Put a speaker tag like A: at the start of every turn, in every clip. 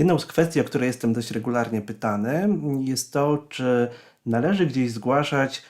A: Jedną z kwestii, o które jestem dość regularnie pytany, jest to, czy należy gdzieś zgłaszać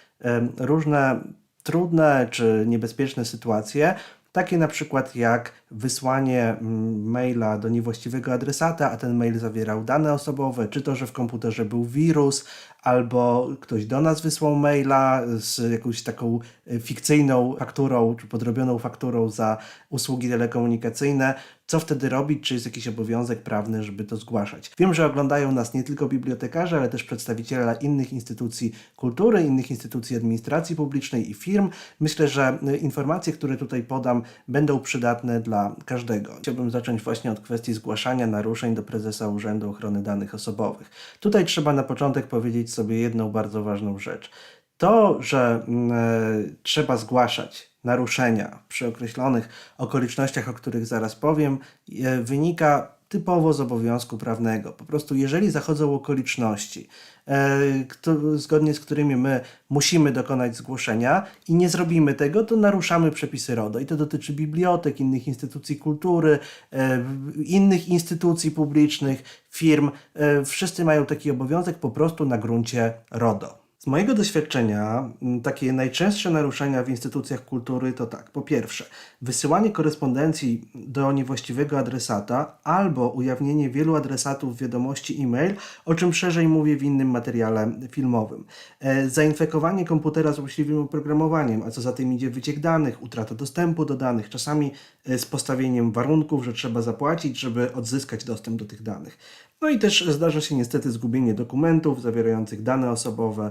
A: różne trudne czy niebezpieczne sytuacje, takie na przykład jak wysłanie mm, maila do niewłaściwego adresata, a ten mail zawierał dane osobowe, czy to, że w komputerze był wirus, albo ktoś do nas wysłał maila z jakąś taką e, fikcyjną fakturą, czy podrobioną fakturą za usługi telekomunikacyjne. Co wtedy robić? Czy jest jakiś obowiązek prawny, żeby to zgłaszać? Wiem, że oglądają nas nie tylko bibliotekarze, ale też przedstawiciele innych instytucji kultury, innych instytucji administracji publicznej i firm. Myślę, że y, informacje, które tutaj podam, będą przydatne dla każdego. Chciałbym zacząć właśnie od kwestii zgłaszania naruszeń do prezesa Urzędu Ochrony Danych Osobowych. Tutaj trzeba na początek powiedzieć sobie jedną bardzo ważną rzecz. To, że e, trzeba zgłaszać naruszenia przy określonych okolicznościach, o których zaraz powiem, e, wynika typowo z obowiązku prawnego. Po prostu, jeżeli zachodzą okoliczności, e, kto, zgodnie z którymi my musimy dokonać zgłoszenia i nie zrobimy tego, to naruszamy przepisy RODO. I to dotyczy bibliotek, innych instytucji kultury, e, innych instytucji publicznych, firm. E, wszyscy mają taki obowiązek po prostu na gruncie RODO. Z mojego doświadczenia takie najczęstsze naruszenia w instytucjach kultury to tak, po pierwsze, wysyłanie korespondencji do niewłaściwego adresata albo ujawnienie wielu adresatów wiadomości e-mail, o czym szerzej mówię w innym materiale filmowym. E, zainfekowanie komputera złośliwym oprogramowaniem, a co za tym idzie wyciek danych, utrata dostępu do danych, czasami e, z postawieniem warunków, że trzeba zapłacić, żeby odzyskać dostęp do tych danych. No i też zdarza się niestety zgubienie dokumentów zawierających dane osobowe,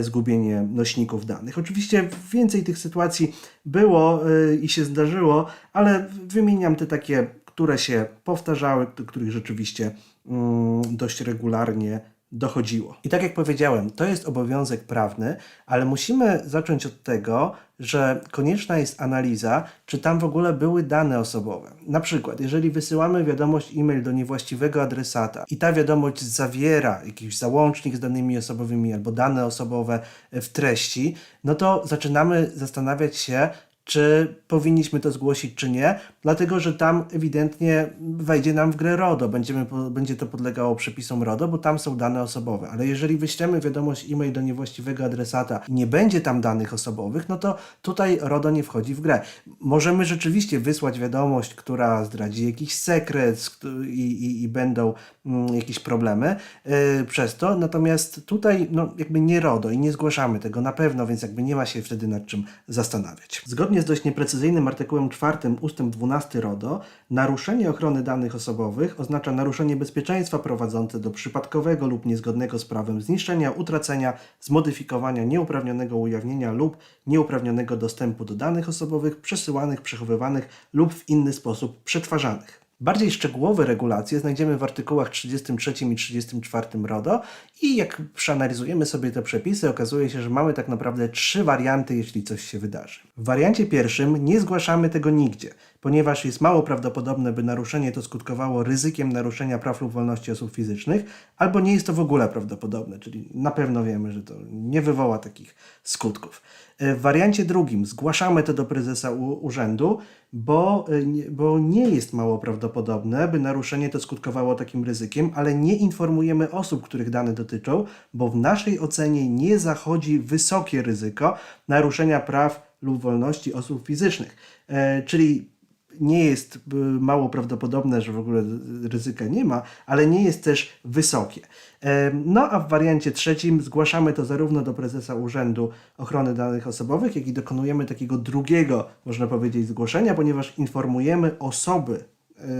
A: zgubienie nośników danych. Oczywiście więcej tych sytuacji było e, i się zdarzyło, ale wymieniam te takie, które się powtarzały, których rzeczywiście mm, dość regularnie dochodziło. I tak jak powiedziałem, to jest obowiązek prawny, ale musimy zacząć od tego, że konieczna jest analiza, czy tam w ogóle były dane osobowe. Na przykład, jeżeli wysyłamy wiadomość e-mail do niewłaściwego adresata i ta wiadomość zawiera jakiś załącznik z danymi osobowymi albo dane osobowe w treści, no to zaczynamy zastanawiać się, czy powinniśmy to zgłosić, czy nie, dlatego że tam ewidentnie wejdzie nam w grę RODO, Będziemy, będzie to podlegało przepisom RODO, bo tam są dane osobowe. Ale jeżeli wyślemy wiadomość e-mail do niewłaściwego adresata i nie będzie tam danych osobowych, no to tutaj RODO nie wchodzi w grę. Możemy rzeczywiście wysłać wiadomość, która zdradzi jakiś sekret i, i, i będą mm, jakieś problemy yy, przez to, natomiast tutaj no, jakby nie RODO i nie zgłaszamy tego na pewno, więc jakby nie ma się wtedy nad czym zastanawiać. Zgodnie z dość nieprecyzyjnym artykułem 4 ustęp 12 RODO, naruszenie ochrony danych osobowych oznacza naruszenie bezpieczeństwa prowadzące do przypadkowego lub niezgodnego z prawem zniszczenia, utracenia, zmodyfikowania, nieuprawnionego ujawnienia lub nieuprawnionego dostępu do danych osobowych przesyłanych, przechowywanych lub w inny sposób przetwarzanych. Bardziej szczegółowe regulacje znajdziemy w artykułach 33 i 34 RODO i jak przeanalizujemy sobie te przepisy, okazuje się, że mamy tak naprawdę trzy warianty, jeśli coś się wydarzy. W wariancie pierwszym nie zgłaszamy tego nigdzie, ponieważ jest mało prawdopodobne, by naruszenie to skutkowało ryzykiem naruszenia praw lub wolności osób fizycznych, albo nie jest to w ogóle prawdopodobne, czyli na pewno wiemy, że to nie wywoła takich skutków. E, W wariancie drugim zgłaszamy to do prezesa urzędu, bo, e, bo nie jest mało prawdopodobne, by naruszenie to skutkowało takim ryzykiem, ale nie informujemy osób, których dane dotyczą, bo w naszej ocenie nie zachodzi wysokie ryzyko naruszenia praw lub wolności osób fizycznych. E, czyli nie jest y, mało prawdopodobne, że w ogóle ryzyka nie ma, ale nie jest też wysokie. Em, No a w wariancie trzecim zgłaszamy to zarówno do prezesa Urzędu Ochrony Danych Osobowych, jak i dokonujemy takiego drugiego, można powiedzieć, zgłoszenia, ponieważ informujemy osoby,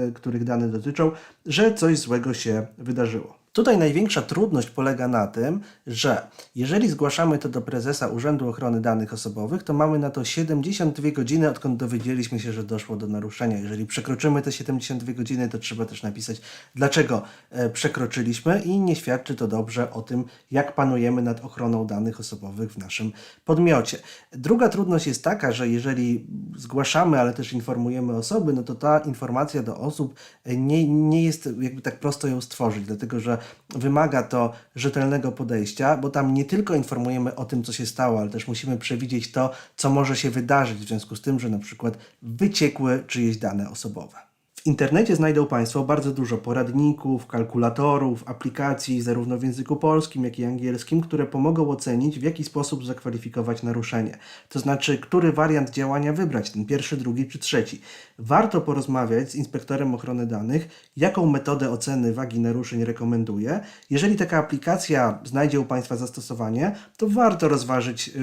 A: y, których dane dotyczą, że coś złego się wydarzyło. Tutaj największa trudność polega na tym, że jeżeli zgłaszamy to do prezesa Urzędu Ochrony Danych Osobowych, to mamy na to 72 godziny, odkąd dowiedzieliśmy się, że doszło do naruszenia. Jeżeli przekroczymy te 72 godziny, to trzeba też napisać, dlaczego e, przekroczyliśmy i nie świadczy to dobrze o tym, jak panujemy nad ochroną danych osobowych w naszym podmiocie. Druga trudność jest taka, że jeżeli zgłaszamy, ale też informujemy osoby, no to ta informacja do osób e, nie, nie jest jakby tak prosto ją stworzyć, dlatego że wymaga to rzetelnego podejścia, bo tam nie tylko informujemy o tym, co się stało, ale też musimy przewidzieć to, co może się wydarzyć w związku z tym, że na przykład wyciekły czyjeś dane osobowe. Internecie znajdą Państwo bardzo dużo poradników, kalkulatorów, aplikacji, zarówno w języku polskim, jak i angielskim, które pomogą ocenić, w jaki sposób zakwalifikować naruszenie. To znaczy, który wariant działania wybrać, ten pierwszy, drugi czy trzeci. Warto porozmawiać z inspektorem ochrony danych, jaką metodę oceny wagi naruszeń rekomenduje. Jeżeli taka aplikacja znajdzie u Państwa zastosowanie, to warto rozważyć yy,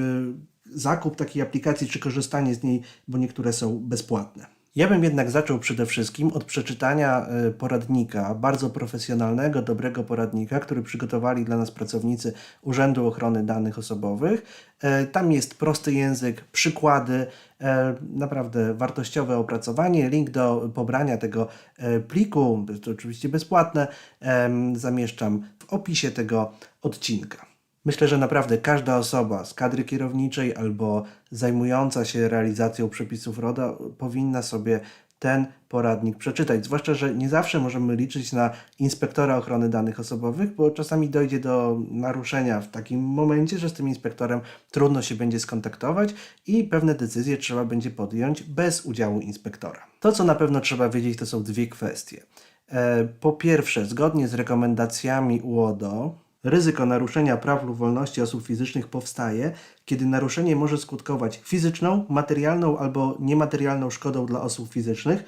A: zakup takiej aplikacji czy korzystanie z niej, bo niektóre są bezpłatne. Ja bym jednak zaczął przede wszystkim od przeczytania e, poradnika, bardzo profesjonalnego, dobrego poradnika, który przygotowali dla nas pracownicy Urzędu Ochrony Danych Osobowych. E, Tam jest prosty język, przykłady, e, naprawdę wartościowe opracowanie. Link do pobrania tego pliku, to oczywiście bezpłatne, zamieszczam w opisie tego odcinka. Myślę, że naprawdę każda osoba z kadry kierowniczej albo zajmująca się realizacją przepisów RODO powinna sobie ten poradnik przeczytać. Zwłaszcza, że nie zawsze możemy liczyć na inspektora ochrony danych osobowych, bo czasami dojdzie do naruszenia w takim momencie, że z tym inspektorem trudno się będzie skontaktować i pewne decyzje trzeba będzie podjąć bez udziału inspektora. To, co na pewno trzeba wiedzieć, to są dwie kwestie. E, Po pierwsze, zgodnie z rekomendacjami UODO, ryzyko naruszenia praw lub wolności osób fizycznych powstaje, kiedy naruszenie może skutkować fizyczną, materialną albo niematerialną szkodą dla osób fizycznych,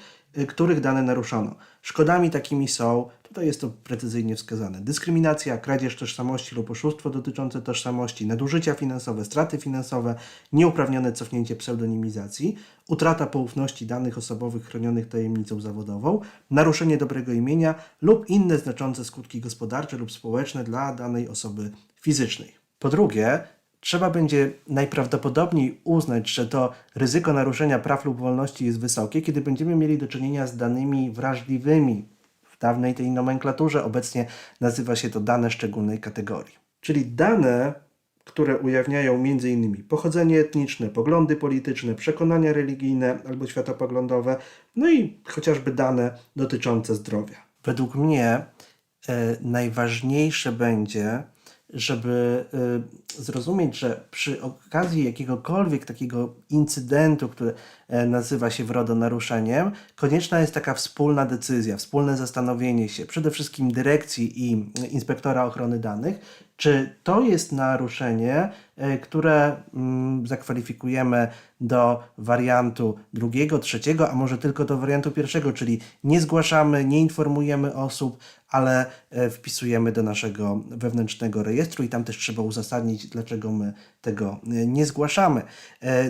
A: których dane naruszono. Szkodami takimi są, tutaj jest to precyzyjnie wskazane, dyskryminacja, kradzież tożsamości lub oszustwo dotyczące tożsamości, nadużycia finansowe, straty finansowe, nieuprawnione cofnięcie pseudonimizacji, utrata poufności danych osobowych chronionych tajemnicą zawodową, naruszenie dobrego imienia lub inne znaczące skutki gospodarcze lub społeczne dla danej osoby fizycznej. Po drugie, trzeba będzie najprawdopodobniej uznać, że to ryzyko naruszenia praw lub wolności jest wysokie, kiedy będziemy mieli do czynienia z danymi wrażliwymi. W dawnej tej nomenklaturze obecnie nazywa się to dane szczególnej kategorii. Czyli dane, które ujawniają m.in. pochodzenie etniczne, poglądy polityczne, przekonania religijne albo światopoglądowe, no i chociażby dane dotyczące zdrowia. Według mnie e, najważniejsze będzie, żeby y, zrozumieć, że przy okazji jakiegokolwiek takiego incydentu, który e, nazywa się w RODO naruszeniem, konieczna jest taka wspólna decyzja, wspólne zastanowienie się przede wszystkim dyrekcji i inspektora ochrony danych, czy to jest naruszenie, e, które mm, zakwalifikujemy do wariantu drugiego, trzeciego, a może tylko do wariantu pierwszego, czyli nie zgłaszamy, nie informujemy osób, ale e, wpisujemy do naszego wewnętrznego rejestru i tam też trzeba uzasadnić, dlaczego my tego e, nie zgłaszamy.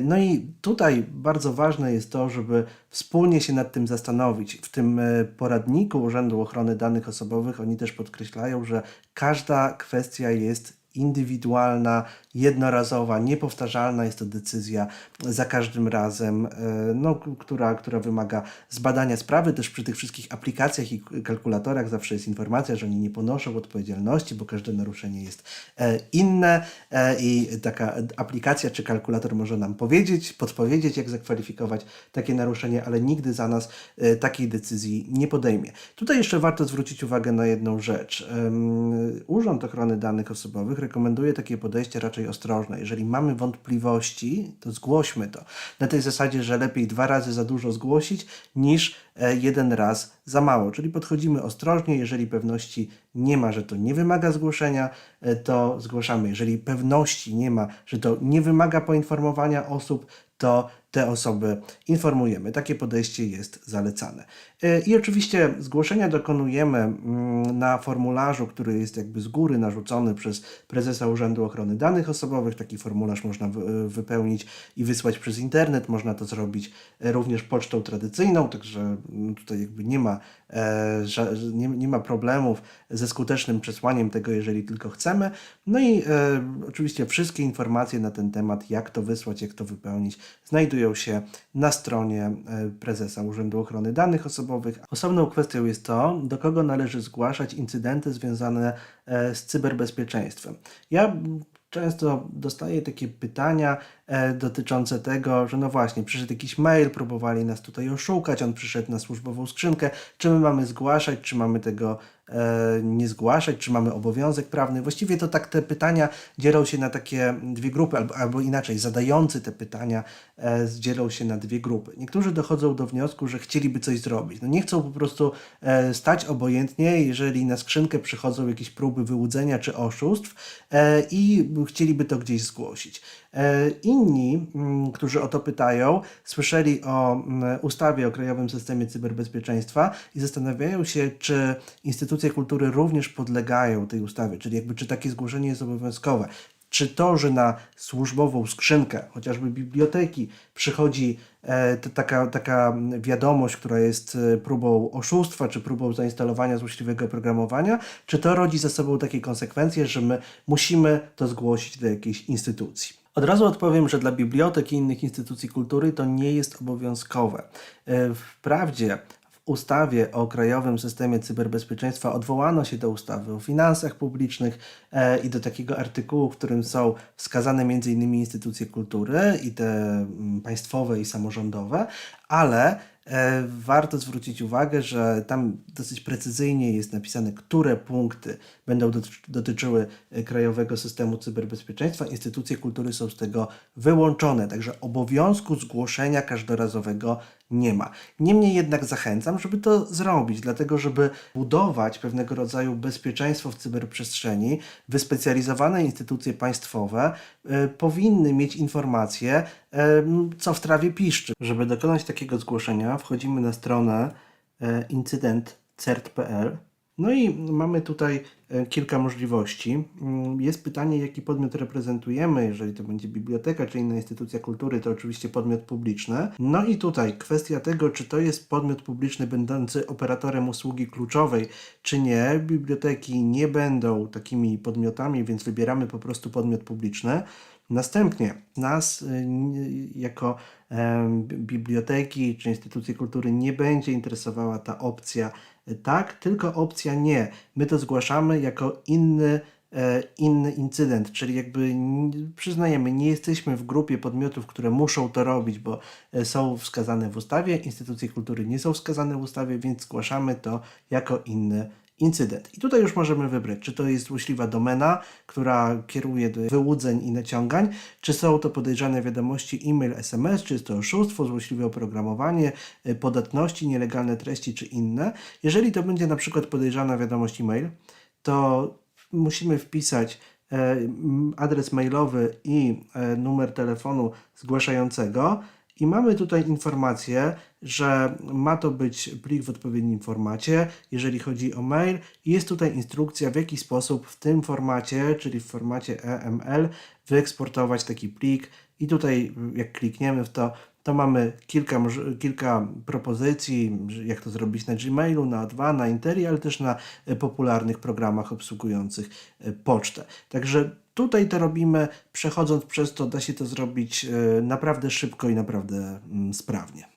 A: No i tutaj bardzo ważne jest to, żeby wspólnie się nad tym zastanowić. W tym e, poradniku Urzędu Ochrony Danych Osobowych oni też podkreślają, że każda kwestia jest indywidualna, jednorazowa, niepowtarzalna jest to decyzja za każdym razem, e, no, która, która wymaga zbadania sprawy. Też przy tych wszystkich aplikacjach i kalkulatorach zawsze jest informacja, że oni nie ponoszą odpowiedzialności, bo każde naruszenie jest e, inne e, i taka aplikacja czy kalkulator może nam powiedzieć, podpowiedzieć, jak zakwalifikować takie naruszenie, ale nigdy za nas takiej decyzji nie podejmie. Tutaj jeszcze warto zwrócić uwagę na jedną rzecz. Urząd Ochrony Danych Osobowych rekomenduje takie podejście raczej ostrożne. Jeżeli mamy wątpliwości, to zgłośmy to. Na tej zasadzie, że lepiej dwa razy za dużo zgłosić niż e, jeden raz za mało. Czyli podchodzimy ostrożnie, jeżeli pewności nie ma, że to nie wymaga zgłoszenia, e, to zgłaszamy. Jeżeli pewności nie ma, że to nie wymaga poinformowania osób, to te osoby informujemy. Takie podejście jest zalecane. E, I oczywiście zgłoszenia dokonujemy mm, na formularzu, który jest jakby z góry narzucony przez prezesa Urzędu Ochrony Danych Osobowych. Taki formularz można wy- wypełnić i wysłać przez internet. Można to zrobić e, również pocztą tradycyjną, także mm, tutaj jakby nie ma, e, nie, ma problemów ze skutecznym przesłaniem tego, jeżeli tylko chcemy. No i e, oczywiście wszystkie informacje na ten temat, jak to wysłać, jak to wypełnić, znajdują się na stronie e, prezesa Urzędu Ochrony Danych Osobowych. Osobną kwestią jest to, do kogo należy zgłaszać incydenty związane e, z cyberbezpieczeństwem. Ja często dostaję takie pytania, dotyczące tego, że no właśnie, przyszedł jakiś mail, próbowali nas tutaj oszukać, on przyszedł na służbową skrzynkę, czy my mamy zgłaszać, czy mamy tego e, nie zgłaszać, czy mamy obowiązek prawny. Właściwie to tak te pytania dzielą się na takie dwie grupy, albo, albo inaczej, zadający te pytania e, dzielą się na dwie grupy. Niektórzy dochodzą do wniosku, że chcieliby coś zrobić. No nie chcą po prostu e, stać obojętnie, jeżeli na skrzynkę przychodzą jakieś próby wyłudzenia czy oszustw e, i chcieliby to gdzieś zgłosić. E, Inni, mm, którzy o to pytają, słyszeli o mm, ustawie o Krajowym Systemie Cyberbezpieczeństwa i zastanawiają się, czy instytucje kultury również podlegają tej ustawie, czyli jakby czy takie zgłoszenie jest obowiązkowe. Czy to, że na służbową skrzynkę, chociażby biblioteki, przychodzi e, taka, taka wiadomość, która jest e, próbą oszustwa, czy próbą zainstalowania złośliwego oprogramowania, czy to rodzi ze sobą takie konsekwencje, że my musimy to zgłosić do jakiejś instytucji? Od razu odpowiem, że dla bibliotek i innych instytucji kultury to nie jest obowiązkowe. E, Wprawdzie w ustawie o Krajowym Systemie Cyberbezpieczeństwa odwołano się do ustawy o finansach publicznych e, i do takiego artykułu, w którym są wskazane m.in. instytucje kultury i te mm, państwowe i samorządowe, ale warto zwrócić uwagę, że tam dosyć precyzyjnie jest napisane, które punkty będą doty- dotyczyły e, Krajowego Systemu Cyberbezpieczeństwa. Instytucje kultury są z tego wyłączone, także obowiązku zgłoszenia każdorazowego nie ma. Niemniej jednak zachęcam, żeby to zrobić, dlatego żeby budować pewnego rodzaju bezpieczeństwo w cyberprzestrzeni, wyspecjalizowane instytucje państwowe e, powinny mieć informacje, m, co w trawie piszczy. Żeby dokonać takiego zgłoszenia, wchodzimy na stronę e, incydent.cert.pl. No i mamy tutaj e, kilka możliwości. Mm, Jest pytanie, jaki podmiot reprezentujemy. Jeżeli to będzie biblioteka czy inna instytucja kultury, to oczywiście podmiot publiczny. No i tutaj kwestia tego, czy to jest podmiot publiczny będący operatorem usługi kluczowej, czy nie. Biblioteki nie będą takimi podmiotami, więc wybieramy po prostu podmiot publiczny. Następnie nas y, jako biblioteki czy instytucje kultury nie będzie interesowała ta opcja y, tak, tylko opcja nie. My to zgłaszamy jako inny, e, inny incydent, czyli jakby przyznajemy, nie jesteśmy w grupie podmiotów, które muszą to robić, bo e, są wskazane w ustawie, instytucje kultury nie są wskazane w ustawie, więc zgłaszamy to jako inny incydent. I tutaj już możemy wybrać, czy to jest złośliwa domena, która kieruje do wyłudzeń i naciągań, czy są to podejrzane wiadomości e-mail, SMS, czy jest to oszustwo, złośliwe oprogramowanie, y, podatności, nielegalne treści, czy inne. Jeżeli to będzie na przykład podejrzana wiadomość e-mail, to musimy wpisać e, adres mailowy i e, numer telefonu zgłaszającego. I mamy tutaj informację, że ma to być plik w odpowiednim formacie, jeżeli chodzi o mail. Jest tutaj instrukcja, w jaki sposób w tym formacie, czyli w formacie EML, wyeksportować taki plik. I tutaj, jak klikniemy w to, to mamy kilka, kilka propozycji, jak to zrobić na Gmailu, na A2, na Interi, ale też na popularnych programach obsługujących e, pocztę. Także tutaj to robimy, przechodząc przez to, da się to zrobić e, naprawdę szybko i naprawdę mm, sprawnie.